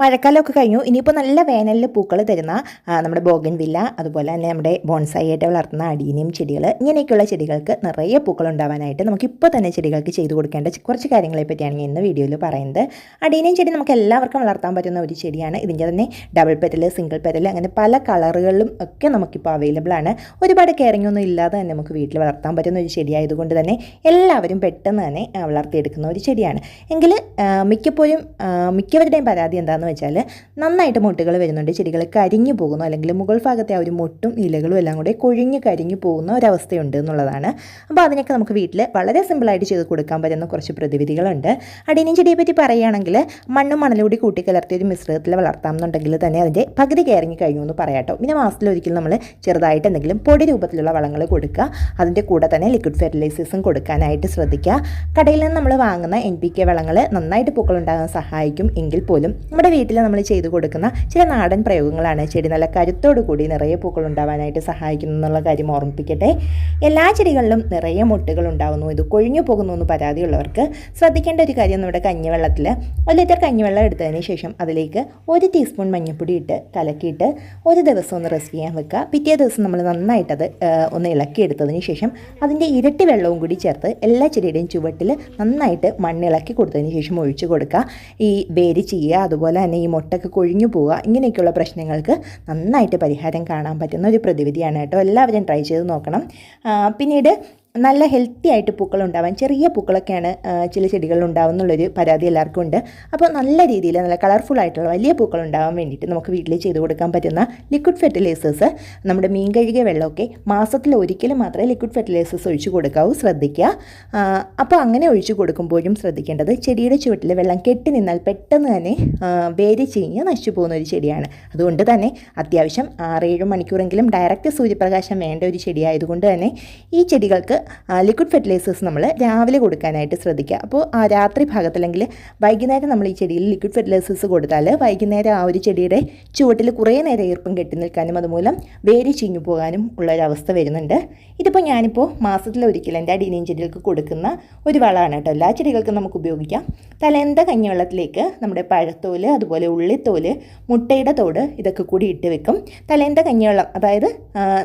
മഴക്കാലമൊക്കെ കഴിഞ്ഞു. ഇനിയിപ്പോൾ നല്ല വേനലിൽ പൂക്കൾ തരുന്ന നമ്മുടെ ബോഗൻ വില്ല അതുപോലെ തന്നെ നമ്മുടെ ബോൺസായി ആയിട്ട് വളർത്തുന്ന അടീനിയം ചെടികൾ ഇങ്ങനെയൊക്കെയുള്ള ചെടികൾക്ക് നിറയെ പൂക്കൾ ഉണ്ടാവാനായിട്ട് നമുക്കിപ്പോൾ തന്നെ ചെടികൾക്ക് ചെയ്തു കൊടുക്കേണ്ട കുറച്ച് കാര്യങ്ങളെ പറ്റിയാണ് ഞാൻ ഇന്ന് വീഡിയോയിൽ പറയുന്നത്. അടീനിയം ചെടി നമുക്ക് എല്ലാവർക്കും വളർത്താൻ പറ്റുന്ന ഒരു ചെടിയാണ്. ഇതിന്റെ തന്നെ ഡബിൾ പെറ്റൽ സിംഗിൾ പെറ്റൽ അങ്ങനെ പല കളറുകളിലും ഒക്കെ നമുക്കിപ്പോൾ അവൈലബിൾ ആണ്. ഒരുപാട് കെയറിംഗ് ഒന്നും ഇല്ലാതെ തന്നെ നമുക്ക് വീട്ടിൽ വളർത്താൻ പറ്റുന്ന ഒരു ചെടിയായതുകൊണ്ട് തന്നെ എല്ലാവരും പെട്ടെന്ന് തന്നെ വളർത്തിയെടുക്കുന്ന ഒരു ചെടിയാണ്. എങ്കിൽ മിക്കപ്പോഴും മിക്കവരുടെയും പരാതി എന്താണെന്ന് വെച്ചാൽ നന്നായിട്ട് മുട്ടുകൾ വരുന്നുണ്ട് ചെടികൾ കരിഞ്ഞു പോകുന്നു അല്ലെങ്കിൽ മുകൾ ഭാഗത്തെ ആ ഒരു മുട്ടും ഇലകളും എല്ലാം കൂടെ കൊഴിഞ്ഞ് കരിഞ്ഞു പോകുന്ന ഒരവസ്ഥയുണ്ട് എന്നുള്ളതാണ്. അപ്പോൾ അതിനൊക്കെ നമുക്ക് വീട്ടിൽ വളരെ സിമ്പിളായിട്ട് ചെയ്ത് കൊടുക്കാൻ പറ്റുന്ന കുറച്ച് പ്രതിവിധികളുണ്ട്. അടീനിയം ചെടിയെ പറ്റി പറയുകയാണെങ്കിൽ മണ്ണും മണലും കൂടി കൂട്ടിക്കലർത്തിയ ഒരു മിശ്രിതത്തിൽ വളർത്താം എന്നുണ്ടെങ്കിൽ തന്നെ അതിന്റെ പകുതി കയറിഞ്ഞ് കഴിഞ്ഞു എന്ന് പറയാട്ടോ പിന്നെ മാസത്തിലൊരിക്കൽ നമ്മൾ ചെറുതായിട്ട് എന്തെങ്കിലും പൊടി രൂപത്തിലുള്ള വളങ്ങൾ കൊടുക്കുക അതിന്റെ കൂടെ തന്നെ ലിക്വിഡ് ഫെർട്ടിലൈസേഴ്സും കൊടുക്കാനായിട്ട് ശ്രദ്ധിക്കുക. കടയിൽ നിന്ന് നമ്മൾ വാങ്ങുന്ന എൻ പി കെ വളങ്ങൾ നന്നായിട്ട് പൂക്കളുണ്ടാകാൻ സഹായിക്കും. എങ്കിൽ പോലും നമ്മുടെ വീട്ടിൽ നമ്മൾ ചെയ്തു കൊടുക്കുന്ന ചില നാടൻ പ്രയോഗങ്ങളാണ് ചെടി നല്ല കരുത്തോടു കൂടി നിറയെ പൂക്കൾ ഉണ്ടാവാനായിട്ട് സഹായിക്കുന്നു എന്നുള്ള കാര്യം ഓർമ്മിപ്പിക്കട്ടെ. എല്ലാ ചെടികളിലും നിറയെ മുട്ടുകൾ ഉണ്ടാകുന്നു ഇത് കൊഴിഞ്ഞു പോകുന്നു എന്ന് പരാതിയുള്ളവർക്ക് ശ്രദ്ധിക്കേണ്ട ഒരു കാര്യം നമ്മുടെ കഞ്ഞിവെള്ളത്തിൽ ഒരു ലിറ്റർ കഞ്ഞിവെള്ളം എടുത്തതിന് ശേഷം അതിലേക്ക് ഒരു ടീസ്പൂൺ മഞ്ഞൾപ്പൊടി ഇട്ട് കലക്കിയിട്ട് ഒരു ദിവസം ഒന്ന് റെസ്റ്റ് ചെയ്യാൻ വെക്കുക. പിറ്റേ ദിവസം നമ്മൾ നന്നായിട്ടത് ഒന്ന് ഇളക്കിയെടുത്തതിന് ശേഷം അതിന്റെ ഇരട്ടി വെള്ളവും കൂടി ചേർത്ത് എല്ലാ ചെടിയുടെയും ചുവട്ടിൽ നന്നായിട്ട് മണ്ണിളക്കി കൊടുത്തതിന് ശേഷം ഒഴിച്ചു കൊടുക്കുക. ഈ വേര് ചെയ്യുക അതുപോലെ തന്നെ ഈ മുട്ടൊക്കെ കൊഴിഞ്ഞു പോവുക. ഇങ്ങനെയൊക്കെയുള്ള പ്രശ്നങ്ങൾക്ക് നന്നായിട്ട് പരിഹാരം കാണാൻ പറ്റുന്ന ഒരു പ്രതിവിധിയാണ് കേട്ടോ. എല്ലാവരും ട്രൈ ചെയ്ത് നോക്കണം. പിന്നീട് നല്ല ഹെൽത്തി ആയിട്ട് പൂക്കൾ ഉണ്ടാവാൻ ചെറിയ പൂക്കളൊക്കെയാണ് ചില ചെടികളിൽ ഉണ്ടാവുന്നുള്ളൊരു പരാതി എല്ലാവർക്കും ഉണ്ട്. അപ്പോൾ നല്ല രീതിയിൽ നല്ല കളർഫുൾ ആയിട്ടുള്ള വലിയ പൂക്കൾ ഉണ്ടാവാൻ വേണ്ടിയിട്ട് നമുക്ക് വീട്ടിൽ ചെയ്ത് കൊടുക്കാൻ പറ്റുന്ന ലിക്വിഡ് ഫെർട്ടിലൈസേഴ്സ് നമ്മുടെ മീൻ കഴുകിയ വെള്ളമൊക്കെ മാസത്തിൽ ഒരിക്കലും മാത്രമേ ലിക്വിഡ് ഫെർട്ടിലൈസേഴ്സ് ഒഴിച്ചു കൊടുക്കാവൂ ശ്രദ്ധിക്കുക. അപ്പോൾ അങ്ങനെ ഒഴിച്ചു കൊടുക്കുമ്പോഴും ശ്രദ്ധിക്കേണ്ടത് ചെടിയുടെ ചുവട്ടിൽ വെള്ളം കെട്ടി നിന്നാൽ പെട്ടെന്ന് തന്നെ വേര് ചീഞ്ഞ് നശിച്ചു പോകുന്ന ഒരു ചെടിയാണ്. അതുകൊണ്ട് തന്നെ അത്യാവശ്യം ആറേഴ് മണിക്കൂറെങ്കിലും ഡയറക്റ്റ് സൂര്യപ്രകാശം വേണ്ട ഒരു ചെടിയായതുകൊണ്ട് തന്നെ ഈ ചെടികൾക്ക് ലിക്വിഡ് ഫെർട്ടിലൈസേഴ്സ് നമ്മൾ രാവിലെ കൊടുക്കാനായിട്ട് ശ്രദ്ധിക്കുക. അപ്പോൾ ആ രാത്രി ഭാഗത്ത് അല്ലെങ്കിൽ വൈകുന്നേരം നമ്മൾ ഈ ചെടിയിൽ ലിക്വിഡ് ഫെർട്ടിലൈസേഴ്സ് കൊടുത്താൽ വൈകുന്നേരം ആ ഒരു ചെടിയുടെ ചുവട്ടിൽ കുറേ നേരം ഈർപ്പം കെട്ടി നിൽക്കാനും അതുമൂലം വേരി ചീഞ്ഞു പോകാനും ഉള്ളൊരവസ്ഥ വരുന്നുണ്ട്. ഇതിപ്പോൾ ഞാനിപ്പോൾ മാസത്തിലൊരിക്കൽ എന്റെ അടീനിയൻ ചെടികൾക്ക് കൊടുക്കുന്ന ഒരു വളമാണ് കേട്ടോ. എല്ലാ ചെടികൾക്കും നമുക്ക് ഉപയോഗിക്കാം. തലേന്ത കഞ്ഞിവെള്ളത്തിലേക്ക് നമ്മുടെ പഴത്തോൽ അതുപോലെ ഉള്ളിത്തോൽ മുട്ടയുടെ തോട് ഇതൊക്കെ കൂടി ഇട്ട് വെക്കും. തലേന്ത കഞ്ഞിവെള്ളം അതായത്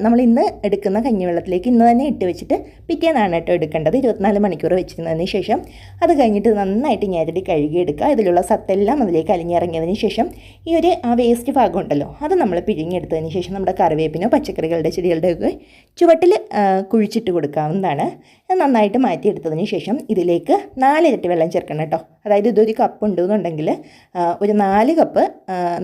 നമ്മൾ ഇന്ന് എടുക്കുന്ന കഞ്ഞിവെള്ളത്തിലേക്ക് ഇന്ന് തന്നെ ഇട്ട് വെച്ചിട്ട് പിറ്റേന്നാണ് കേട്ടോ എടുക്കേണ്ടത്. ഇരുപത്തിനാല് മണിക്കൂർ വെച്ചിരുന്നതിന് ശേഷം അത് കഴിഞ്ഞിട്ട് നന്നായിട്ട് ഞെരടി കഴുകിയെടുക്കുക. ഇതിലുള്ള സത്തെല്ലാം അതിലേക്ക് അലിഞ്ഞിറങ്ങിയതിന് ശേഷം ഈ ഒരു ആ വേസ്റ്റ് ഭാഗം ഉണ്ടല്ലോ അത് നമ്മൾ പിഴിഞ്ഞെടുത്തതിന് ശേഷം നമ്മുടെ കറിവേപ്പിനോ പച്ചക്കറികളുടെ ചെടികളുടെയൊക്കെ ചുവട്ടിൽ കുഴിച്ചിട്ട് കൊടുക്കാവുന്നതാണ്. നന്നായിട്ട് മാറ്റിയെടുത്തതിന് ശേഷം ഇതിലേക്ക് നാലിരട്ടി വെള്ളം ചേർക്കണം കേട്ടോ. അതായത് ഇതൊരു കപ്പ് ഉണ്ടെന്നുണ്ടെങ്കിൽ ഒരു നാല് കപ്പ്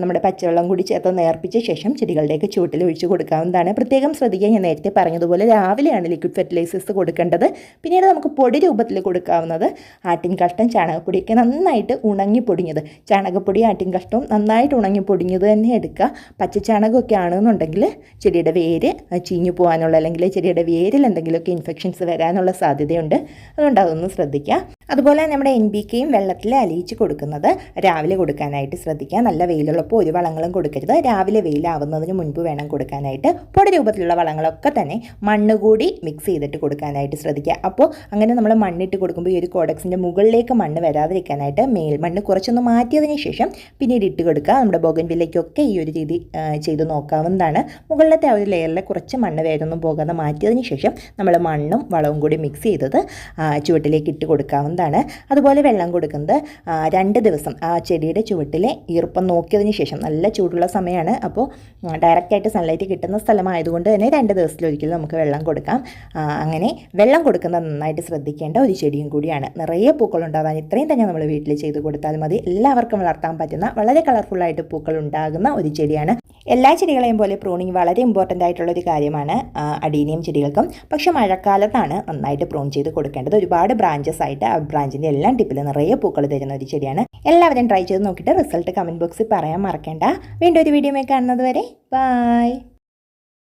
നമ്മുടെ പച്ചവെള്ളം കൂടി ചേർത്ത് നേർപ്പിച്ച ശേഷം ചെടികളുടെയൊക്കെ ചുവട്ടിൽ ഒഴിച്ച് കൊടുക്കാവുന്നതാണ്. പ്രത്യേകം ശ്രദ്ധിക്കുക. ഞാൻ നേരത്തെ പറഞ്ഞതുപോലെ രാവിലെയാണ് ലിക്വിഡ് ഫെർട്ടിലൈസേഴ്സ് കൊടുക്കേണ്ടത്. പിന്നീട് നമുക്ക് പൊടി രൂപത്തിൽ കൊടുക്കാവുന്നത് ആട്ടിൻകഷ്ടം ചാണകപ്പൊടിയൊക്കെ നന്നായിട്ട് ഉണങ്ങി പൊടിഞ്ഞത്. ചാണകപ്പൊടി ആട്ടിൻകഷ്ടവും നന്നായിട്ട് ഉണങ്ങി പൊടിഞ്ഞത് തന്നെ എടുക്കുക. പച്ചച്ചാണകമൊക്കെ ആണെന്നുണ്ടെങ്കിൽ ചെടിയുടെ വേര് ചീഞ്ഞു പോകാനുള്ള അല്ലെങ്കിൽ ചെടിയുടെ വേരിൽ എന്തെങ്കിലുമൊക്കെ ഇൻഫെക്ഷൻസ് വരാനുള്ള സാധ്യതയുണ്ട്. അതുകൊണ്ട് അതൊന്ന് ശ്രദ്ധിക്കുക. അതുപോലെ നമ്മുടെ എൻ ബി കെയും വെള്ളത്തിൽ അലിയിച്ച് കൊടുക്കുന്നത് രാവിലെ കൊടുക്കാനായിട്ട് ശ്രദ്ധിക്കുക. നല്ല വെയിലുള്ളപ്പോൾ ഒരു വളങ്ങളും കൊടുക്കരുത്. രാവിലെ വെയിലാവുന്നതിന് മുൻപ് വേണം കൊടുക്കാനായിട്ട്. പൊടി രൂപത്തിലുള്ള വളങ്ങളൊക്കെ തന്നെ മണ്ണ് കൂടി മിക്സ് ചെയ്തിട്ട് കൊടുക്കാനായിട്ട് ശ്രദ്ധിക്കുക. അപ്പോൾ അങ്ങനെ നമ്മൾ മണ്ണിട്ട് കൊടുക്കുമ്പോൾ ഈ ഒരു കോഡക്സിന്റെ മുകളിലേക്ക് മണ്ണ് വരാതിരിക്കാനായിട്ട് മേൽമണ്ണ് കുറച്ചൊന്ന് മാറ്റിയതിന് ശേഷം പിന്നീട് ഇട്ട് കൊടുക്കുക. നമ്മുടെ ബോഗൻ വില്ലയ്ക്കൊക്കെ ഈ ഒരു രീതി ചെയ്ത് നോക്കാവുന്നതാണ്. മുകളിലത്തെ ആ ഒരു ലെയറിൽ കുറച്ച് മണ്ണ് വേരൊന്നും പോകാതെ മാറ്റിയതിന് ശേഷം നമ്മൾ മണ്ണും വളവും കൂടി മിക്സ് ചെയ്തത് ചുവട്ടിലേക്ക് ഇട്ട് കൊടുക്കാവുന്നതാണ്. അതുപോലെ വെള്ളം കൊടുക്കുന്നത്. രണ്ട് ദിവസം ആ ചെടിയുടെ ചുവട്ടിലെ ഈർപ്പം നോക്കിയതിന് ശേഷം നല്ല ചൂടുള്ള സമയമാണ്. അപ്പോൾ ഡയറക്റ്റായിട്ട് സൺലൈറ്റ് കിട്ടുന്ന സ്ഥലമായതുകൊണ്ട് തന്നെ രണ്ട് ദിവസത്തിലൊരിക്കലും നമുക്ക് വെള്ളം കൊടുക്കാം. അങ്ങനെ വെള്ളം കൊടുക്കുന്നത് നന്നായിട്ട് ശ്രദ്ധിക്കേണ്ട ഒരു ചെടിയും കൂടിയാണ്. നിറയെ പൂക്കൾ ഉണ്ടാവാൻ ഇത്രയും തന്നെ നമ്മൾ വീട്ടിൽ ചെയ്ത് കൊടുത്താൽ മതി. എല്ലാവർക്കും വളർത്താൻ പറ്റുന്ന വളരെ കളർഫുള്ളായിട്ട് പൂക്കൾ ഉണ്ടാകുന്ന ഒരു ചെടിയാണ്. എല്ലാ ചെടികളെയും പോലെ പ്രൂണിങ് വളരെ ഇമ്പോർട്ടന്റ് ആയിട്ടുള്ള ഒരു കാര്യമാണ്. അടീനിയം ചെടികൾക്കും. പക്ഷേ മഴക്കാലത്താണ് നന്നായിട്ട് പ്രൂൺ ചെയ്ത് കൊടുക്കേണ്ടത്. ഒരുപാട് ബ്രാഞ്ചസ് ആയിട്ട് ബ്രാഞ്ചിന്റെ എല്ലാം ടിപ്പിൽ നിറയെ പൂക്കൾ തരുന്ന ഒരു ചെടിയാണ്. എല്ലാവരും ട്രൈ ചെയ്ത് നോക്കിയിട്ട് റിസൾട്ട് കമന്റ് ബോക്സിൽ പറയാൻ മറക്കേണ്ട. വീണ്ടും ഒരു വീഡിയോ കാണുന്നത് വരെ. ബൈ